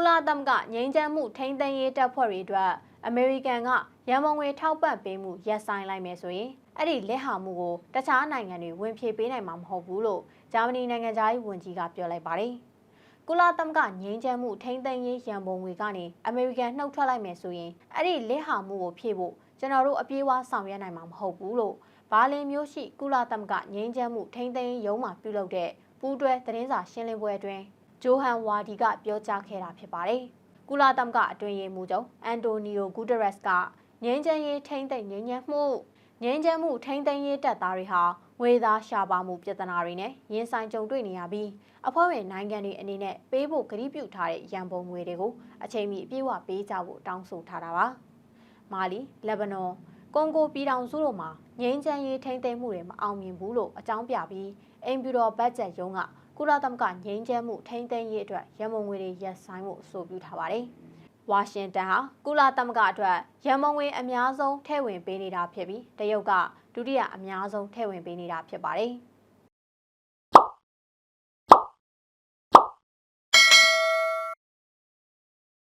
ကုလသမဂ္ဂငြိမ်းချမ်းမှုထိန်းသိမ်းရေးတပ်ဖွဲ့တွေအတွက်အမေရိကန်ကရန်ပုံငွေထောက်ပံ့ပေးမှုရပ်ဆိုင်းလိုက်မယ်ဆိုရင်အဲ့ဒီလက်ဟာမှုကိုတခြားနိုင်ငံတွေဝင်ဖြေပေးနိုင်မှာမဟုတ်ဘူးလို့ဂျာမနီနိုင်ငံသားရေးဝန်ကြီးကပြောလိုက်ပါတယ်။ကုလသမဂ္ဂငြိမ်းချမ်းမှုထိန်းသိမ်းရေးရန်ပုံငွေကနေအမေရိကန်နှုတ်ထွက်လိုက်မယ်ဆိုရင်အဲ့ဒီလက်ဟာမှုကိုဖြည့်ဖို့ကျွန်တော်တို့အပြေးအဝဆောင်ရွက်နိုင်မှာမဟုတ်ဘူးလို့ဘာလင်မြို့ရှိကုလသမဂ္ဂငြိမ်းချမ်းမှုထိန်းသိမ်းရေးရုံးမှပြုလုပ်တဲ့ပူးတွဲသတင်းစာရှင်းလင်းပွဲအတွင်း ဂျိုဟန်ဝါဒီကပြောကြားခဲ့တာဖြစ်ပါတယ်။ကုလသမဂ္ဂအတွင်းရေးမှူးချုပ်အန်တိုနီယိုဂူတရက်စ်ကငြိမ်းချမ်းရေးထိန်းသိမ်းငြိမ်းချမ်းမှုငြိမ်းချမ်းမှုထိန်းသိမ်းရေးတပ်သားတွေဟာငွေသားရှာပါမှုပြဿနာတွေနဲ့ရင်ဆိုင်ကြုံတွေ့နေရပြီးအဖွဲ့ဝင်နိုင်ငံတွေအနေနဲ့ပေးဖို့ကတိပြုထားတဲ့ရန်ပုံငွေတွေကိုအချိန်မီအပြည့်အဝပေးကြဖို့တောင်းဆိုထားတာပါ။မာလီ၊လက်ဘနွန်၊ကွန်ဂိုပြည်ထောင်စုတို့မှာငြိမ်းချမ်းရေးထိန်းသိမ်းမှုတွေမအောင်မြင်ဘူးလို့အကြောင်းပြပြီးအင်ဗျူတော်ဘတ်ဂျက်ရုံးက ကုလသမဂ္ဂငြိမ်းချမ်းမှုထိန်းသိမ်းရေးအတွက်ရန်ပုံငွေတွေရပ်ဆိုင်းဖို့အဆိုပြုထားပါတယ်။ဝါရှင်တန်ဟာကုလသမဂ္ဂအတွက်ရန်ပုံငွေအများဆုံးထည့်ဝင်ပေးနေတာဖြစ်ပြီးတရုတ်ကဒုတိယအများဆုံးထည့်ဝင်ပေးနေတာဖြစ်ပါတယ်။